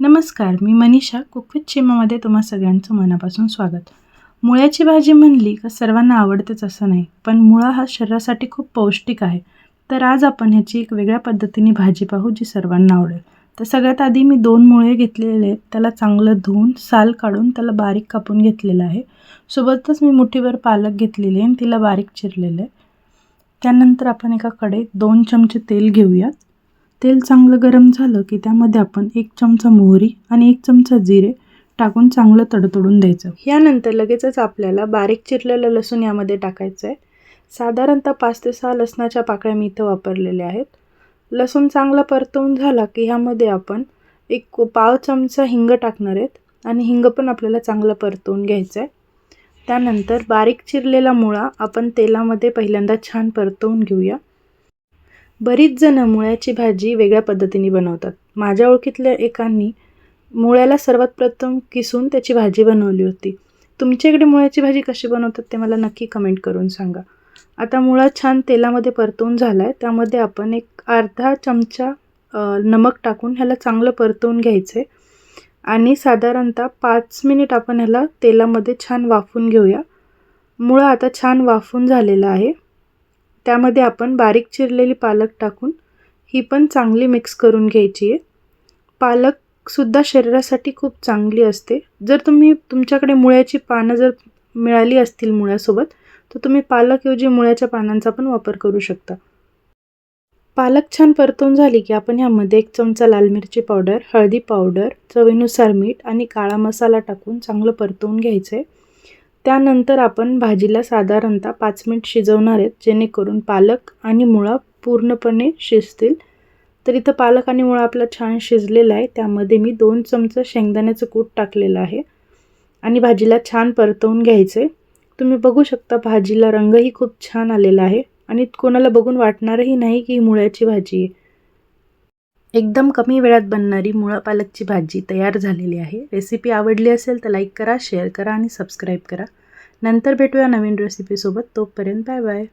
नमस्कार मी मनीषा कुकविथ चिमामध्ये तुम्हा सगळ्यांचं मनापासून स्वागत. मुळ्याची भाजी म्हणली का सर्वांना आवडतेच असं नाही पण मुळा हा शरीरासाठी खूप पौष्टिक आहे. तर आज आपण ह्याची एक वेगळ्या पद्धतीने भाजी पाहू जी सर्वांना आवडेल. तर सगळ्यात आधी मी दोन मुळे घेतलेले आहेत. त्याला चांगलं धुवून साल काढून त्याला बारीक कापून घेतलेलं आहे. सोबतच मी मुठीभर पालक घेतलेली आहे आणि तिला बारीक चिरलेलं. आहे त्यानंतर आपण एका कडे दोन चमचे तेल घेऊयात. तेल चांगलं गरम झालं की त्यामध्ये आपण एक चमचा मोहरी आणि एक चमचा जिरे टाकून चांगलं तडतडून द्यायचं. यानंतर लगेचच आपल्याला बारीक चिरलेलं लसूण यामध्ये टाकायचं आहे साधारणतः पाच ते सहा लसणाच्या पाकळ्या मी इथं वापरलेल्या आहेत. लसूण चांगला परतवून झाला की ह्यामध्ये आपण एक पाव चमचा हिंग टाकणार आहेत आणि हिंग पण आपल्याला चांगलं परतवून घ्यायचं आहे त्यानंतर बारीक चिरलेला मुळा आपण तेलामध्ये पहिल्यांदा छान परतवून घेऊया. बरीच जणं मुळ्याची भाजी वेगळ्या पद्धतीने बनवतात. माझ्या ओळखीतल्या एकांनी मुळ्याला सर्वात प्रथम किसून त्याची भाजी बनवली होती. तुमच्याकडे मुळ्याची भाजी कशी बनवतात ते मला नक्की कमेंट करून सांगा. आता मुळा छान तेलामध्ये परतवून झाला आहे त्यामध्ये आपण एक अर्धा चमचा नमक टाकून ह्याला चांगलं परतवून घ्यायचं आहे आणि साधारणतः पाच मिनिट आपण ह्याला तेलामध्ये छान वाफून घेऊया. मुळा आता छान वाफून झालेला आहे. त्यामध्ये आपण बारीक चिरलेली पालक टाकून ही पण चांगली मिक्स करून घ्यायची आहे. पालकसुद्धा शरीरासाठी खूप चांगली असते. जर तुम्ही तुमच्याकडे मुळ्याची पानं जर मिळाली असतील मुळ्यासोबत तर तुम्ही पालकऐवजी मुळ्याच्या पानांचा पण वापर करू शकता. पालक छान परतून झाली की आपण ह्यामध्ये एक चमचा लाल मिरची पावडर हळदी पावडर चवीनुसार मीठ आणि काळा मसाला टाकून चांगलं परतवून घ्यायचं आहे त्यानंतर आपण भाजीला साधारणतः पाच मिनिट शिजवणार आहेत जेणेकरून पालक आणि मुळा पूर्णपणे शिजतील. तर इथं पालक आणि मुळा आपला छान शिजलेला आहे त्यामध्ये मी दोन चमचं शेंगदाण्याचं कूट टाकलेलं आहे आणि भाजीला छान परतवून घ्यायचं आहे तुम्ही बघू शकता भाजीला रंगही खूप छान आलेला आहे आणि कोणाला बघून वाटणारही नाही की ही मुळ्याची भाजी आहे. एकदम कमी वेळात बनणारी मुळा पालकची भाजी तयार झालेली आहे. रेसिपी आवडली असेल तर लाईक करा शेअर करा आणि सबस्क्राईब करा. नंतर भेटूया नवीन रेसिपीसोबत तोपर्यंत बाय बाय